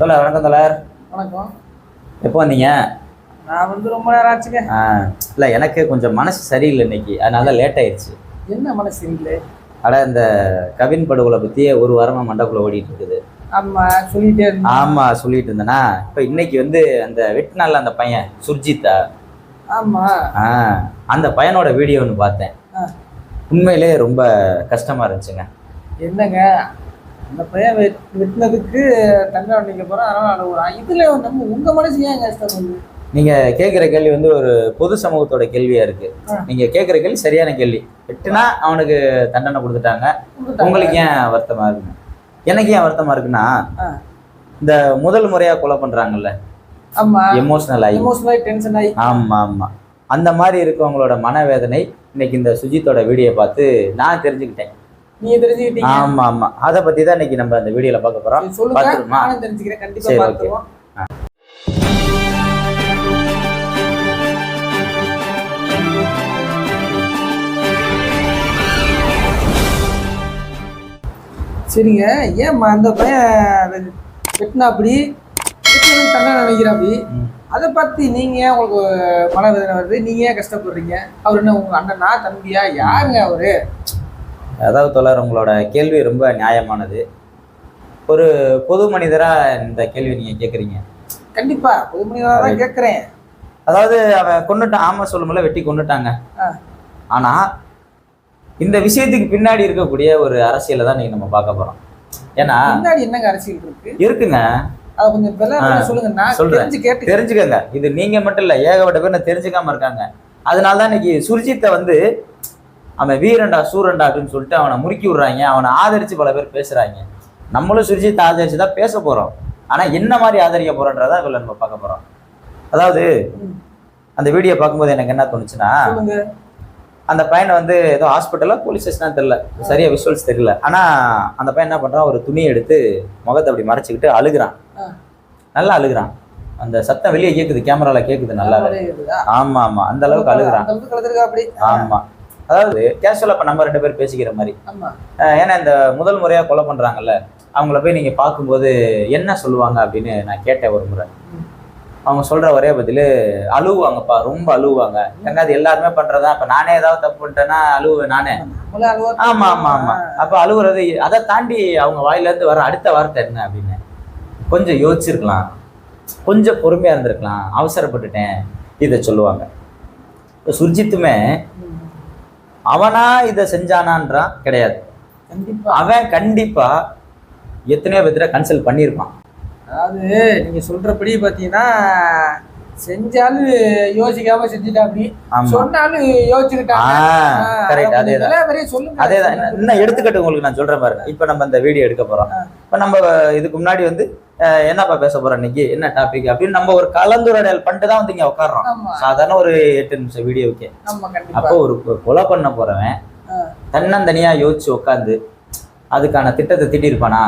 தோழர் வணக்கம் தோழர். வணக்கம். எப்போ வந்தீங்க? நான் வந்து ரொம்ப நேரம் ஆச்சுங்க. ஆ இல்லை எனக்கு கொஞ்சம் மனசு சரியில்லை இன்னைக்கு. அதனால லேட் ஆயிடுச்சு. என்ன மனசு இல்லை அட இந்த கவின் படுகொலை பற்றி ஒரு வாரமாக மண்டக்குள்ள ஓடிட்டு இருக்குது. ஆமா சொல்லிட்டே ஆமாம் சொல்லிட்டு இருந்தேனா? இப்போ இன்னைக்கு வந்து அந்த வெட்டினால அந்த பையன் சுர்ஜித்தா? ஆமா. ஆ அந்த பையனோட வீடியோ ஒன்று பார்த்தேன். உண்மையிலே ரொம்ப கஷ்டமாக இருந்துச்சுங்க. என்னங்க? அந்த பையன் வெட் வெட்டினதுக்கு தண்டனை நினைக்க போறோம் அதனால அழுகுறான் இதுல நம்ம உங்க மனசு ஏன் கஷ்டப்படுது நீங்கள் கேட்குற கேள்வி வந்து ஒரு பொது சமூகத்தோட கேள்வியாக இருக்குது ஆ. நீங்கள் கேட்குற கேள்வி சரியான கேள்வி. வெட்டுனா அவனுக்கு தண்டனை கொடுத்துட்டாங்க. உங்களுக்கு ஏன் வருத்தமா இருக்குங்க? எனக்கு ஏன் வருத்தமா இருக்குன்னா. இந்த முதல் முறையா கொலை பண்றாங்கல்ல. எமோஷனல் ஆகி டென்ஷன் ஆகி ஆமா ஆமா. அந்த மாதிரி இருக்கவங்களோட மனவேதனை இன்னைக்கு இந்த சுஜித்தோட வீடியோ பார்த்து நான் தெரிஞ்சுக்கிட்டேன். நீங்க தெரிஞ்சுக்கிட்டீங்க? ஆமா ஆமா அதை பத்தி தான் இன்னைக்கு நம்ம அந்த வீடியோல பார்க்க போறோம். சொல்லுங்க. தெரிஞ்சுக்கிறேன். கண்டிப்பா. பார்த்துருவோம். சரிங்க. ஏம்மா அந்த பையன் வெட்டினா அப்படி தண்டனை நினைக்கிறாப்படி ம். அதை பத்தி நீங்க ஏன் உங்களுக்கு மனவேதனை வருது? நீங்க ஏன் கஷ்டப்படுறீங்க? அவர் என்ன உங்க அண்ணனா தம்பியா? யாருங்க அவரு? அதாவது தொடர் உங்களோட கேள்வி ரொம்ப நியாயமானது. ஒரு பொது மனிதரா இந்த கேள்வி நீங்க கேக்குறீங்க? கண்டிப்பா பொதுமணியாக தான் கேட்கறேன் அதாவது அவன் கொண்டுட்டான் ஆமா சொல்லுமில்ல வெட்டி கொண்டுட்டாங்க ஆ. ஆனா இந்த விஷயத்துக்கு பின்னாடி இருக்கக்கூடிய ஒரு அரசியலை தான் நீங்க நம்ம பார்க்க போறோம். ஏன்னா பின்னாடி என்னங்க அரசியல் இருக்கு? இருக்குங்க. அதை கொஞ்சம் சொல்லுங்க நான் சொல்றேன். கேட்டு தெரிஞ்சுக்கங்க. இது நீங்க மட்டும் இல்ல ஏகப்பட்ட பேர் நான் தெரிஞ்சுக்காம இருக்காங்க. அதனால தான் இன்னைக்கு சுர்ஜித்தை வந்து அவன் வீரண்டா சூரண்டா அப்படின்னு சொல்லிட்டு அவனை முறுக்கி விடுறாங்க. அவனை ஆதரிச்சு பல பேர் பேசுறாங்க. நம்மளும் சுர்ஜித்தை ஆதரிச்சு தான் பேச போறோம். ஆனா என்ன மாதிரி ஆதரிக்க போறோன்றதா இதுல நம்ம பார்க்க போறோம். அதாவது. அந்த வீடியோ பார்க்கும்போது எனக்கு என்ன தோணுச்சுன்னா அந்த பையனை வந்து ஏதோ ஹாஸ்பிட்டலா போலீஸ் ஸ்டேஷனா தெரியல. சரியா விஷுவல்ஸ் தெரியல. ஆனா அந்த பையன் என்ன பண்றான்? ஒரு துணியை எடுத்து முகத்தை அப்படி மறைச்சிக்கிட்டு அழுகுறான். நல்லா அழுகுறான். அந்த சத்தம் வெளியே கேக்குது கேமரால கேக்குது நல்லா? ஆமா ஆமா. அந்த அளவுக்கு அழுகுறான். அந்த அதாவது கேஷுவலா இப்ப நம்ம ரெண்டு பேரும் பேசிக்கிற மாதிரி. ஏன்னா இந்த முதல் முறையா கொலை பண்றாங்கல்ல அவங்கள போய் நீங்க பார்க்கும்போது என்ன சொல்லுவாங்க அப்படின்னு நான் கேட்டேன் ஒரு முறை. அவங்க சொல்ற ஒரே பதில் அழுவாங்கப்பா ரொம்ப அழுவாங்க ஏங்க அது எல்லாருமே பண்றதா இப்ப நானே ஏதாவது தப்பு பண்ணிட்டேன்னா அழுவேன் நானே. நம்மளே அழுவா ஆமா ஆமா ஆமா. அப்ப அழுவுறது அதை தாண்டி அவங்க வாயில இருந்து வர அடுத்த வார்த்தை என்ன அப்படின்னு. கொஞ்சம் யோசிச்சிருக்கலாம். கொஞ்சம் பொறுமையா இருந்திருக்கலாம். அவசரப்பட்டுட்டேன். இதை சொல்லுவாங்க. இப்ப சுர்ஜித்துமே. அவனா இதை செஞ்சானான்றான் கிடையாது. கண்டிப்பா. அவன் கண்டிப்பா எத்தனையோ பேர்த்திட்ட கன்சல்ட் பண்ணியிருப்பான். அதாவது நீங்க சொல்றபடி பாத்தீங்கன்னா செஞ்சாலும் யோசிக்காம செஞ்சுட்டா அப்படி ஆமா. சொன்னாலும் யோசிச்சுக்கிட்டாங்க கரெக்ட் அதேதான். வரையும் சொல்லுங்க. அதேதான். இன்னும் எடுத்துக்கட்டு உங்களுக்கு நான் சொல்றேன் பாருங்க. இப்ப நம்ம இந்த வீடியோ எடுக்க போறோம். இப்ப நம்ம இதுக்கு முன்னாடி வந்து என்னப்பா பேச போறோம் இன்னைக்கு? என்ன டாபிக் அப்படின்னு நம்ம ஒரு கலந்துரையாடல் பண்ணிட்டு தான் வந்து இங்க உட்காடுறோம் சாதாரண ஒரு எட்டு நிமிஷம் வீடியோவுக்கு. கண்டிப்பா. அப்போ ஒரு கொலை பண்ண போறவன். தன்னந்தனியா யோசிச்சு உட்காந்து அதுக்கான திட்டத்தை திட்டிருப்பானா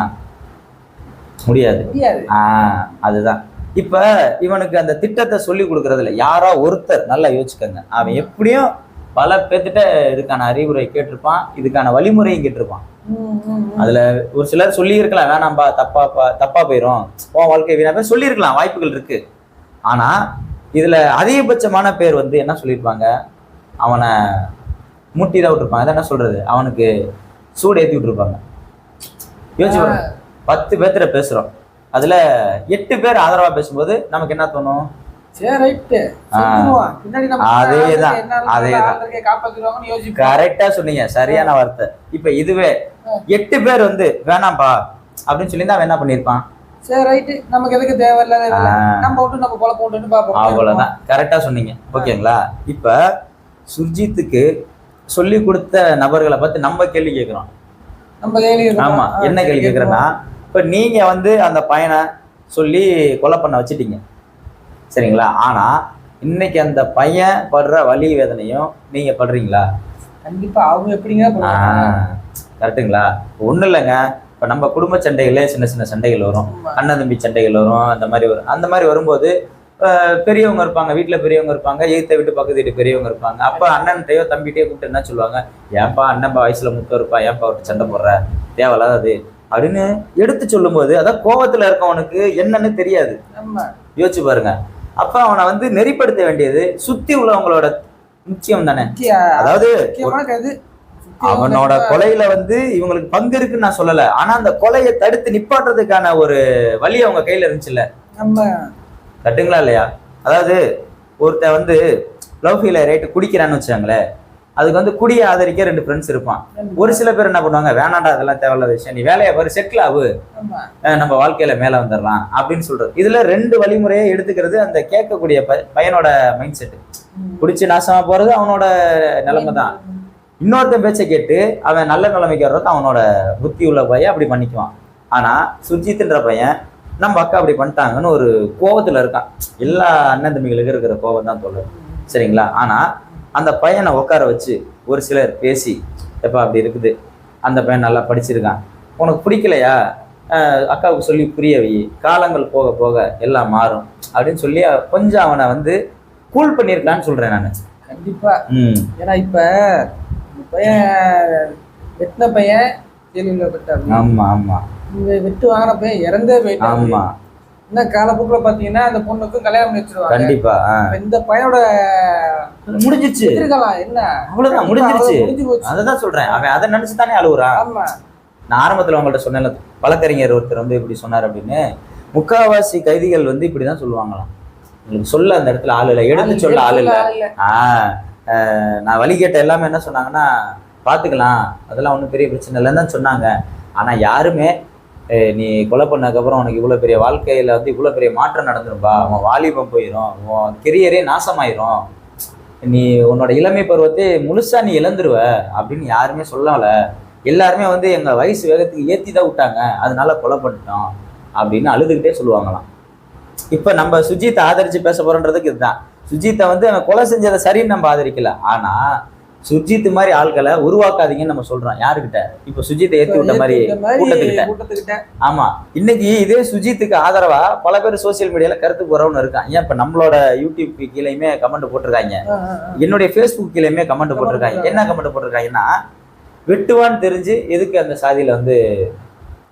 முடியாது. ஆஹ் அதுதான். இப்ப இவனுக்கு அந்த திட்டத்தை சொல்லி கொடுக்கறதுல யாரோ ஒருத்தர் நல்லா யோசிச்சுக்கங்க. அவன் எப்படியும் பல பேர்த்திட்ட இதுக்கான அறிவுரை கேட்டிருப்பான் இதுக்கான வழிமுறையும் கேட்டிருப்பான். அதுல ஒரு சிலர் சொல்லி இருக்கலாம் வேணாம்பா தப்பா தப்பா போயிரும். உன் வாழ்க்கை வீணா சொல்லியிருக்கலாம் வாய்ப்புகள் இருக்கு. ஆனா இதுல அதிகபட்சமான பேர் வந்து என்ன சொல்லியிருப்பாங்க? அவனை முட்டி தான் விட்டுருப்பாங்க. அதான் என்ன சொல்றது? அவனுக்கு சூடு ஏத்தி விட்டுருப்பாங்க. யோசிச்சு. பத்து பேர்த்திட்ட பேசுறோம். அதுல எட்டு பேர் ஆதரவா பேசும்போது நமக்கு என்ன தோணும்? கரெக்டா சொன்னீங்க. சரியான வார்த்தை. இப்ப இதுவே எட்டு பேர் வந்து வேணாம்பா அப்படின்னு சொல்லி அவன் என்ன பண்ணிருப்பான் சரி ரைட்டு நமக்கு எதுக்கு. ஆ. நம்ம விட்டு நம்ம பொழப்பு விட்டுன்னு பார்ப்போம். சொன்னீங்க. ஓகேங்களா? இப்ப சுர்ஜித்துக்கு சொல்லி கொடுத்த நபர்களை பார்த்து நம்ம கேள்வி கேட்கிறோம். நம்ம கேள்வி என்ன கேள்வி கேட்கிறேன்னா இப்ப நீங்க வந்து அந்த பையனை சொல்லி கொலை பண்ண வச்சிட்டீங்க. சரிங்களா? ஆனா இன்னைக்கு அந்த பையன் படுற வலி வேதனையும் நீங்க படுறீங்களா? கண்டிப்பா அவங்க எப்படிங்க? கரெக்டுங்களா ஒன்றும் இல்லைங்க. இப்போ நம்ம குடும்ப சண்டைகளே சின்ன சின்ன சண்டைகள் வரும். அண்ணன் தம்பி சண்டைகள் வரும் அந்த மாதிரி வரும். அந்த மாதிரி வரும்போது பெரியவங்க இருப்பாங்க வீட்டில் பெரியவங்க இருப்பாங்க எய்த்த வீட்டு பக்கத்து வீட்டு பெரியவங்க இருப்பாங்க. அப்போ அண்ணன்ட்டையோ தம்பிட்டையோ கூப்பிட்டு என்ன சொல்லுவாங்க? ஏன்பா அண்ணன்பா வயசுல முத்தம் இருப்பா ஏன்பா அவர்கிட்ட சண்டை போடுற? தேவையில்லாத அது. அப்படின்னு எடுத்து சொல்லும்போது அதான் கோவத்துல இருக்கவனுக்கு என்னன்னு தெரியாது. யோசிச்சு பாருங்க. அப்ப அவனை வந்து நெறிப்படுத்த வேண்டியது சுத்தி உள்ளவங்களோட நிச்சயம் தானே? அதாவது அவனோட கொலையில வந்து இவங்களுக்கு பங்கு இருக்குன்னு நான் சொல்லல. ஆனா அந்த கொலையை தடுத்து நிப்பாட்டுறதுக்கான ஒரு வழி அவங்க கையில இருந்துச்சுல்ல. கட்டுங்களா இல்லையா? அதாவது ஒருத்தன் வந்து லவ் ஃபீல ரைட்டு குடிக்கிறான்னு வச்சாங்களேன் அதுக்கு வந்து குடியை ஆதரிக்க ரெண்டு ஃப்ரெண்ட்ஸ் இருப்பான். ஒரு சில பேர் என்ன பண்ணுவாங்க வேணாண்டா அதெல்லாம் தேவையில்லாத விஷயம். நீ வேலையை பாரு செட்டில் ஆகு நம்ம வாழ்க்கையில மேல வந்துடலாம். அப்படின்னு சொல்றது. இதுல ரெண்டு வழிமுறையை எடுத்துக்கிறது அந்த கேட்கக்கூடிய பையனோட மைண்ட் செட். குடிச்சு நாசமா போறது அவனோட நிலைமை தான். இன்னொருத்தன் பேச்சை கேட்டு அவன் நல்ல நிலைமைக்கு வர்றது அவனோட புத்தி உள்ள பையன் அப்படி பண்ணிக்குவான். ஆனா சுஜித்ன்ற பையன் நம்ம அக்கா அப்படி பண்ணிட்டாங்கன்னு ஒரு கோவத்துல இருக்கான். எல்லா அண்ணன் தம்பிகளுக்கு இருக்கிற கோவம் தான் சொல்லுது சரிங்களா? ஆனா அந்த பையனை உட்கார வச்சு ஒரு சிலர் பேசி எப்பா அப்படி இருக்குது. அந்த பையன் நல்லா படிச்சிருக்கான். உனக்கு பிடிக்கலையா? அக்காவுக்கு சொல்லி புரிய வை. காலங்கள் போக போக எல்லாம் மாறும். அப்படின்னு சொல்லி கொஞ்சம் அவனை வந்து கூல் பண்ணியிருக்கலான்னு சொல்றேன் நான். கண்டிப்பா. ம். ஏன்னா இப்ப பையன் வெட்டின பையன் ஜெயிலில் பட்டாரு ஆமா ஆமா. இந்த வெட்டு வாங்கின பையன் இறந்தே போயிட்டான். ஆமா. இன்னும் காலப்போக்கில் பாத்தீங்கன்னா அந்த பொண்ணுக்கும் கல்யாணம் பண்ணி வச்சிருவாங்க. கண்டிப்பா ஆ. இப்ப இந்த பையனோட எதிர்காலம் என்ன? அவ்வளவுதான் முடிஞ்சிருச்சு. அததான் சொல்றேன். அவன் அதை நினைச்சு தானே அழுகுறான் நான் ஆரம்பத்துல உங்கள்ட்ட சொன்னேன்ல வழக்கறிஞர் ஒருத்தர் வந்து இப்படி சொன்னார் அப்படின்னு. முக்காவாசி கைதிகள் வந்து இப்படிதான் சொல்லுவாங்களாம். உங்களுக்கு சொல்ல அந்த இடத்துல ஆள் இல்லை. எடுத்து சொல்ல ஆள் இல்லை. ஆஹ் நான் வழி கேட்ட எல்லாமே என்ன சொன்னாங்கன்னா பார்த்துக்கலாம் அதெல்லாம் ஒன்றும் பெரிய பிரச்சனை இல்லைன்னு தான் சொன்னாங்க. ஆனால் யாருமே "ஏய், நீ கொலை பண்ணதுக்கப்புறம் உனக்கு இவ்வளோ பெரிய வாழ்க்கையில் வந்து இவ்வளோ பெரிய மாற்றம் நடந்துரும்பா. உன் வாலிபம் போயிடும் உன் கெரியரே நாசமாயிரும். நீ உன்னோட இளமை பருவத்தை முழுசா நீ இழந்துருவ அப்படின்னு யாருமே சொல்லல எல்லாருமே வந்து எங்க வயசு வேகத்துக்கு ஏத்தி தான் விட்டாங்க. அதனால கொலை பண்ணிட்டோம் அப்படின்னு அழுதுகிட்டே சொல்லுவாங்களாம். இப்ப நம்ம சுஜித்தை ஆதரிச்சு பேச போறோன்றதுக்கு இதுதான். சுஜித்தை வந்து அவன் கொலை செஞ்சதை சரின்னு நம்ம ஆதரிக்கல. ஆனா சுஜித் மாதிரி ஆட்களை உருவாக்காதீங்கன்னு நம்ம சொல்றோம். யாருக்கிட்ட? இப்ப சுஜித்தை ஏத்தி விட்ட மாதிரி கூட்டத்துக்கிட்ட. ஆமா. இன்னைக்கு இதே சுஜித்துக்கு ஆதரவா பல பேர் சோசியல் மீடியால கருத்து போறவனு இருக்கான். ஏன் இப்ப நம்மளோட யூடியூப் கீழேயுமே கமெண்ட் போட்டிருக்காங்க. என்னுடைய ஃபேஸ்புக் கீழேயுமே கமெண்ட் போட்டிருக்காங்க. என்ன கமெண்ட் போட்டிருக்காங்கன்னா வெட்டுவான்னு தெரிஞ்சு எதுக்கு அந்த சாதியில வந்து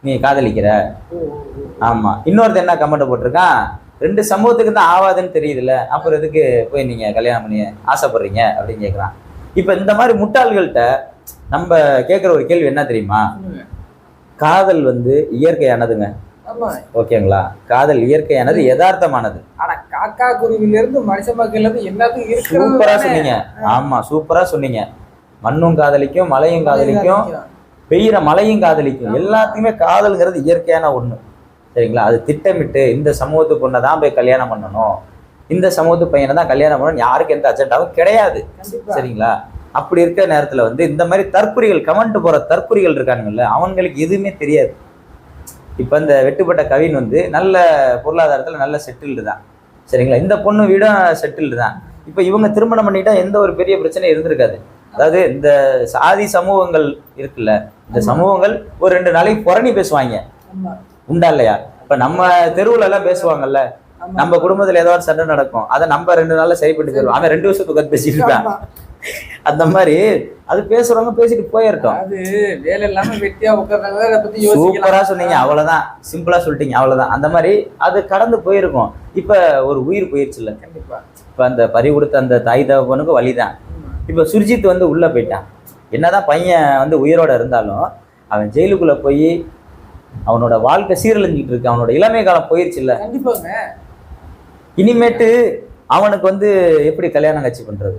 நீ காதலிக்கிற. ஆமா. இன்னொருத்தன் என்ன கமெண்ட் போட்டிருக்கான்? ரெண்டு சமூகத்துக்கு தான் ஆவாதுன்னு தெரியுதுல்ல. அப்புறம் எதுக்கு போய் நீங்க கல்யாணம் பண்ணி ஆசைப்படுறீங்க? அப்படின்னு கேக்குறான். இப்ப இந்த மாதிரி முட்டாள்கள்கிட்ட நம்ம கேட்குற ஒரு கேள்வி என்ன தெரியுமா. காதல் வந்து இயற்கையானதுங்க. ஆமா. ஓகேங்களா? காதல் இயற்கையானது யதார்த்தமானது. ஆனா காக்கா குருவில இருந்து மனுஷ எல்லாத்துக்கும் இருக்கிறது சூப்பரா. சொன்னீங்க. ஆமா சூப்பரா சொன்னீங்க. மண்ணும் காதலிக்கும் மலையும் காதலிக்கும் பெய்யுற மழையும் காதலிக்கும். எல்லாத்துக்குமே காதல்ங்கிறது இயற்கையான ஒண்ணு. சரிங்களா? அது திட்டமிட்டு இந்த சமூகத்து பொண்ணை தான் போய் கல்யாணம் பண்ணணும். இந்த சமூகத்து பையனை தான் கல்யாணம் பண்ணணும் யாருக்கு எந்த அஜெண்டாவும் கிடையாது. சரிங்களா? அப்படி இருக்கிற நேரத்துல வந்து இந்த மாதிரி தற்குறிகள் கமெண்ட் போற தற்குறிகள் இருக்கானுங்கல்ல அவங்களுக்கு எதுவுமே தெரியாது. இப்ப இந்த வெட்டுப்பட்ட கவின் வந்து நல்ல பொருளாதாரத்துல நல்ல செட்டில்டு தான். சரிங்களா? இந்த பொண்ணு வீடும் செட்டில்டு தான். இப்ப இவங்க திருமணம் பண்ணிட்டா எந்த ஒரு பெரிய பிரச்சனையும் இருந்திருக்காது. அதாவது இந்த சாதி சமூகங்கள் இருக்குல்ல இந்த சமூகங்கள் ஒரு ரெண்டு நாளைக்கு புரணி பேசுவாங்க. உண்டா இல்லையா? இப்ப நம்ம தெருவுல எல்லாம் பேசுவாங்கல்ல. நம்ம குடும்பத்துல ஏதோ ஒரு சண்டை நடக்கும். அதை நம்ம ரெண்டு நாள்ல சரிப்பட்டு போயிடுவோம். அவன் ரெண்டு வருஷத்துக்கு உட்காந்து பேசிட்டு இருக்கான். அந்த மாதிரி அது பேசுறவங்க பேசிட்டு போயிருட்டோம் அது வேலை இல்லாம வெட்டியா உட்கார்றாங்க. சூப்பரா சொன்னீங்க. அவ்வளவுதான். சிம்பிளா சொல்லிட்டீங்க. அவ்வளவுதான். அந்த மாதிரி அது கடந்து போயிருக்கும். இப்ப ஒரு உயிர் போயிருச்சு இல்ல. கண்டிப்பா. இப்ப அந்த பறி கொடுத்த அந்த தாய் தகப்பனுக்கு வழிதான். இப்ப சுர்ஜித் வந்து உள்ள போயிட்டான். என்னதான் பையன் வந்து உயிரோட இருந்தாலும் அவன் ஜெயிலுக்குள்ள போய் அவனோட வாழ்க்கை சீரழிஞ்சிட்டு இருக்கு. அவனோட இளமை காலம் போயிருச்சு இல்ல. கண்டிப்பாங்க. இனிமேட்டு அவனுக்கு வந்து எப்படி கல்யாணம் காட்சி பண்றது?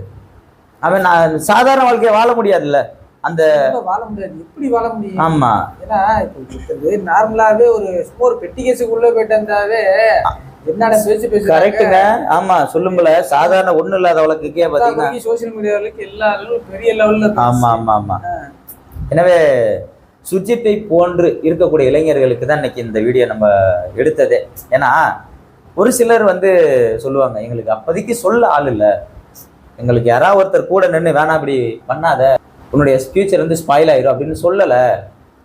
அவன் நான் சாதாரண வாழ்க்கையை வாழ முடியாதுல்ல. அந்த வாழ முடியாது. எப்படி வாழ முடியும்? ஆமா. ஏன்னா இப்போ நார்மலாவே ஒரு ஒரு பெட்டி கேஸுக்குள்ள போயிட்டு இருந்தாவே என்னென்ன பேசி பேசி கரெக்டுங்க ஆமா சொல்லுங்கள சாதாரண ஒண்ணு இல்லாத வழக்குக்கே பாத்தீங்கன்னா சோசியல் மீடியாவுக்கு எல்லா பெரிய லெவல்ல ஆமா ஆமா ஆமா. எனவே சுஜித்தை போன்று இருக்கக்கூடிய இளைஞர்களுக்கு தான் இன்னைக்கு இந்த வீடியோ நம்ம எடுத்ததே. ஏன்னா ஒரு சிலர் வந்து சொல்லுவாங்க எங்களுக்கு அப்போதைக்கு சொல்ல ஆள் இல்லை. எங்களுக்கு யாராவது ஒருத்தர் கூட நின்று வேணாம் அப்படி பண்ணாத. உன்னுடைய ஃபியூச்சர் வந்து ஸ்பாயில் ஆயிரும் அப்படின்னு சொல்லலை.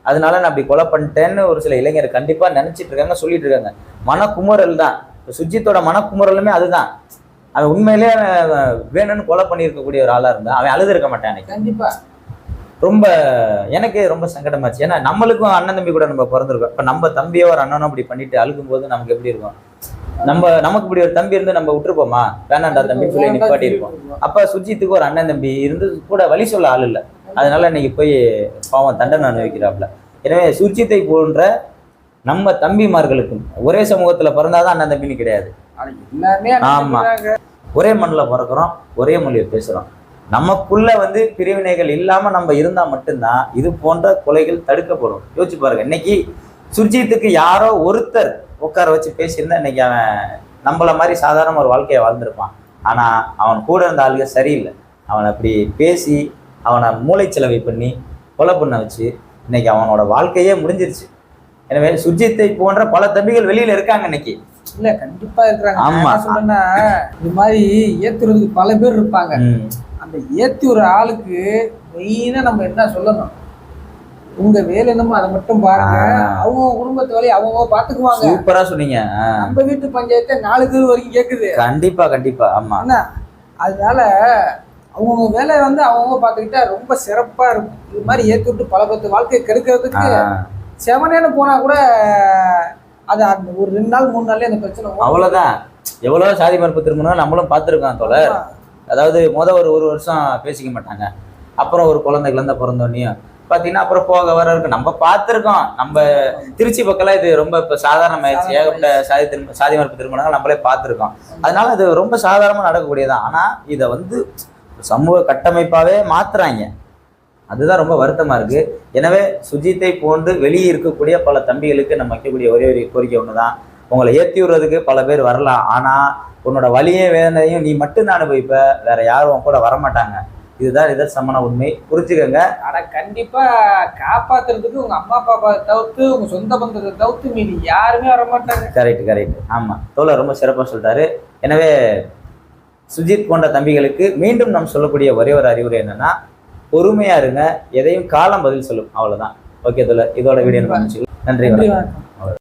அதனால நான் அப்படி கொலை பண்ணிட்டேன்னு ஒரு சில இளைஞர் கண்டிப்பா நினைச்சிட்டு இருக்காங்க சொல்லிட்டு இருக்காங்க. மனக்குமுறல் தான். சுஜித்தோட மனக்குமுறலுமே அதுதான். அவன் உண்மையிலேயே அவன் வேணும்னு கொலை பண்ணியிருக்கக்கூடிய ஒரு ஆளா இருந்தா அவன் அழுது இருக்க மாட்டான் அன்னைக்கு. கண்டிப்பா. ரொம்ப எனக்கே ரொம்ப சங்கடமாச்சு. ஏன்னா நம்மளுக்கும் அண்ணன் தம்பி கூட நம்ம பிறந்திருக்கோம். இப்போ நம்ம தம்பியோ ஒரு அண்ணனோ இப்படி பண்ணிட்டு அழுகும் போது நமக்கு எப்படி இருக்கும்? நம்ம நமக்கு இப்படி ஒரு தம்பி இருந்து நம்ம விட்டுருப்போமா? வேணாண்டா தம்பின்னு சொல்லி நிப்பாட்டி இருப்போம் அப்ப சுஜித்துக்கு ஒரு அண்ணன் தம்பி இருந்து கூட வழி சொல்ல ஆள் இல்லை. அதனால இன்னைக்கு போய் பாவம் தண்டனை அனுபவிக்கிறாப்புல எனவே சுஜித்தை போன்ற நம்ம தம்பிமார்களுக்கும் ஒரே சமூகத்துல பிறந்தாதான் அண்ணன் தம்பின்னு கிடையாது. ஆமா. ஒரே மண்ணில் பிறக்கிறோம் ஒரே மொழியை பேசுறோம். நமக்குள்ள வந்து பிரிவினைகள் இல்லாம நம்ம இருந்தா மட்டும்தான் இது போன்ற கொலைகள் தடுக்கப்படும். யோசிச்சு பாருங்க இன்னைக்கு சுர்ஜித்துக்கு யாரோ ஒருத்தர் உட்கார வச்சு பேசியிருந்தா இன்னைக்கு அவன் நம்மள மாதிரி சாதாரண ஒரு வாழ்க்கையை வாழ்ந்திருப்பான். ஆனா அவன் கூட இருந்த ஆளுங்க சரியில்லை. அவனை அப்படி பேசி அவனை மூளைச்சலவை பண்ணி கொலை பண்ண வச்சு இன்னைக்கு அவனோட வாழ்க்கையே முடிஞ்சிருச்சு. எனவே சுர்ஜித்தை போன்ற பல தம்பிகள் வெளியில இருக்காங்க இன்னைக்கு. இல்ல கண்டிப்பா இருக்கிறாங்க. ஆமா. சொல்றேன்னா இது மாதிரி ஏத்துறதுக்கு பல பேர் இருப்பாங்க. அந்த ஏத்தி ஒரு ஆளுக்கு மெயினா நம்ம என்ன சொல்லணும்? உங்க வேலை என்னமோ அதை மட்டும் பாருங்க. அவங்க குடும்பத்து வேலையை அவங்க பாத்துக்குவாங்க. சூப்பரா சொன்னீங்க. நம்ம வீட்டு பஞ்சாயத்தை நாலு பேர் வரைக்கும் கேக்குது. கண்டிப்பா கண்டிப்பா. ஆமா. என்ன அதனால அவங்கவுங்க வேலையை வந்து அவங்கவுங்க பார்த்துக்கிட்டா ரொம்ப சிறப்பா இருக்கும். இது மாதிரி ஏத்தி விட்டு பல பத்து வாழ்க்கையை கெடுக்கிறதுக்கு செவனேன்னு போனா கூட அது அந்த ஒரு ரெண்டு நாள் மூணு நாள்லயே அந்த பிரச்சனை. அவ்வளவுதான். எவ்வளவு சாதி மறுப்பு திருமணம் நம்மளும் பார்த்துருக்கோம் தோழர். அதாவது முத ஒரு ஒரு வருஷம் பேசிக்க மாட்டாங்க. அப்புறம் ஒரு குழந்தை குழந்தை பிறந்தோடனையும் பார்த்தீங்கன்னா அப்புறம் போக வர இருக்கு. நம்ம பார்த்துருக்கோம். நம்ம திருச்சி பக்கம்லாம் இது ரொம்ப இப்போ சாதாரணமாயிடுச்சு. ஏகப்பட்ட சாதி திரும்ப சாதி மறுப்பு திருமணங்கள் நம்மளே பார்த்துருக்கோம். அதனால அது ரொம்ப சாதாரணமாக நடக்கக்கூடியதான் ஆனால் இதை வந்து சமூக கட்டமைப்பாகவே மாத்துறாங்க. அதுதான் ரொம்ப வருத்தமா இருக்கு. எனவே சுஜித்தை போன்று வெளியே இருக்கக்கூடிய பல தம்பிகளுக்கு நம்ம வைக்கக்கூடிய ஒரே ஒரு கோரிக்கை ஒண்ணுதான். உங்களை ஏத்தி விடுறதுக்கு பல பேர் வரலாம். ஆனா உன்னோட வலியும் வேதனையும் நீ மட்டும்தான் அனுபவிப்ப. வேற யாரும் கூட வரமாட்டாங்க. இதுதான் நிதர்சனமான உண்மை. புரிஞ்சுக்கங்க. ஆனா கண்டிப்பா காப்பாத்துறதுக்கு உங்க அம்மா அப்பா தவிர்த்து உங்க சொந்த பந்தத்தை தவிர்த்து மீதி யாருமே வர மாட்டாங்க கரெக்ட் கரெக்ட் ஆமா. தோழர் ரொம்ப சிறப்பா சொல்லிட்டாரு எனவே சுஜித் போன்ற தம்பிகளுக்கு மீண்டும் நாம் சொல்லக்கூடிய ஒரே ஒரு அறிவுரை என்னன்னா பொறுமையா இருங்க. எதையும் காலம் பதில் சொல்லும். அவ்வளவுதான். ஓகே தோழர். இதோட வீடியோ நன்றி வணக்கம்.